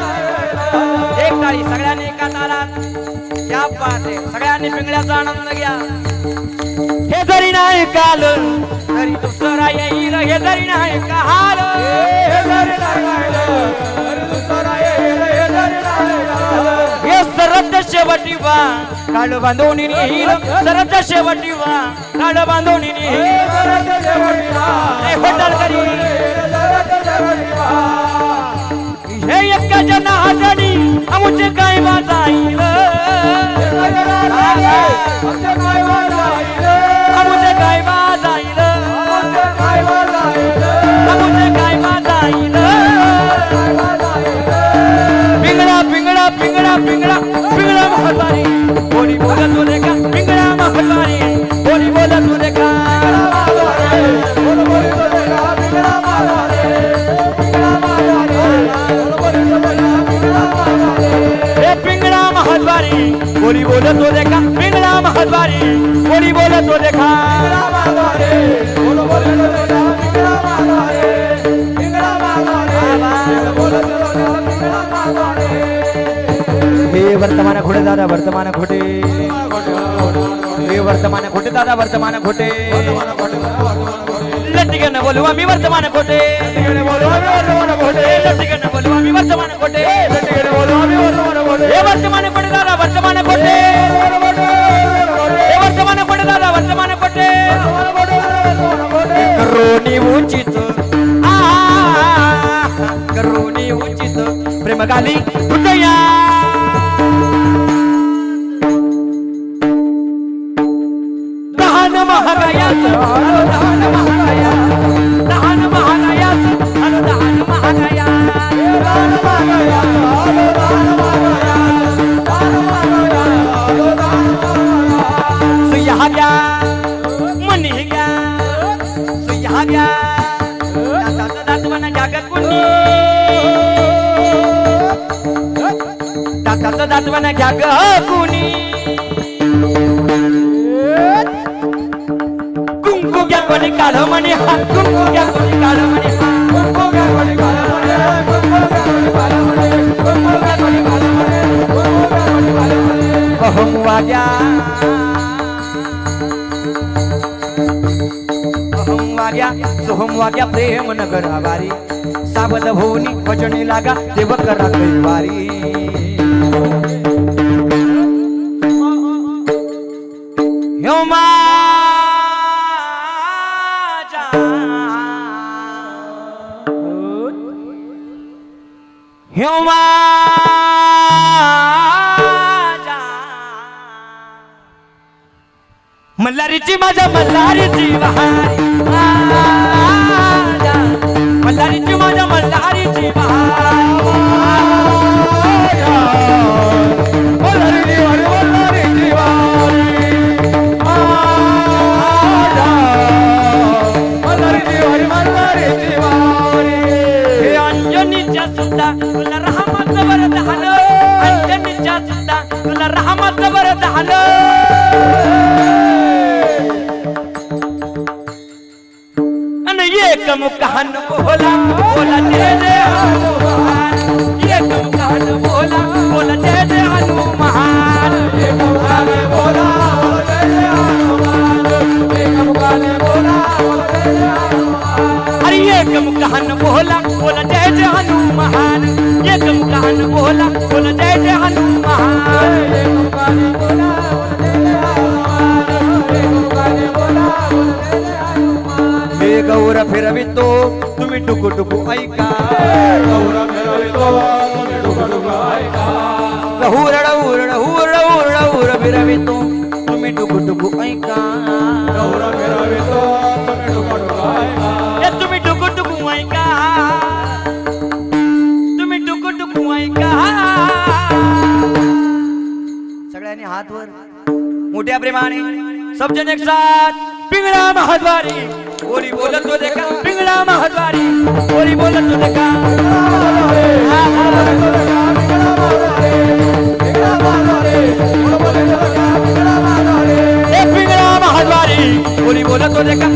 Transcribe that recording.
एक टाळी सगळ्यांनी एका तालात या पाहते. सगळ्यांनी पिंगळ्याचा आनंद घ्या. हे जरी नाही काल तरी दुसरा येईल. हे जरी नाही काल. हे सरत शेवटी वा काळ बांधून येईल सरद शेवटी वा काळ बांधून येईल हे करी एकाच्या नाहाजडी आमुचे काय वाजाईल आमुचे काय वाजाईल आमुचे काय वाजाईल बोली बोलत का पिंगळा महत्वारी बोली बोलत का हे वर्तमान खोटे दादा वर्तमान खोटे. हे वर्तमान खोटे दादा वर्तमान खोटे. लट्टिके न बोलू आम्ही वर्तमान खोटे. लट्टिके न बोलू आम्ही वर्तमान खोटे. हे करुणी उचित. आ करोनी उचित. प्रेम गाली हृदया. दहान महागायाच अनो दहान महागाया सुया दाताचं दातवण घ्या ग कुणी दाताचं दातवण घ्या कुणी कुंकू घ्या कोणी काढ म्हणे हात कुंकू घ्या कोणी काढ म्हणे कुंकू घ्या कोणी काढ म्हणे कुंकू घ्या कोणी काढ म्हणे. कुंकू घ्या कोणी काढ म्हणे. कुंकू घ्या कोणी काढ म्हणे. अहम वाग्या अहम वाग्या सोहम वाग्या प्रेम नगर आवारी. सावध भोवनी वचने लागा देव करा कैवारी. ह्यो मल्हारीची माझ्या मल्हारीची बहारी. माझ्या मल्हारीची माझ्या मल्हारीची अंजनीच्या सुद्धा. तुला रामाचं बरं झालं अंजनीच्या सुद्धा. तुला रामाचं बरं झालं. आणि एक मुखान बोला बोला एक मुखान एक मुखान बोला बोला जय जय हनुमान एक मुखान बोला बोला जय जय हनुमान एक गौर फिरवितो तुम्ही जय हनुमान ऐका गौर फिरवितो तुम्ही टुकू टुकू ऐका। हुरड हुरड हुरड हुरड हुर फिरवितो तुम्ही टुकू टुकू ऐका। गौर वर मोठ्या प्रेमाने सबजन एक साथ। पिंगळा महाद्वारी बोली बोलत होते का पिंगळा महाद्वारी बोली बोलत होते का हे पिंगळा महाद्वारी बोली बोलत होते का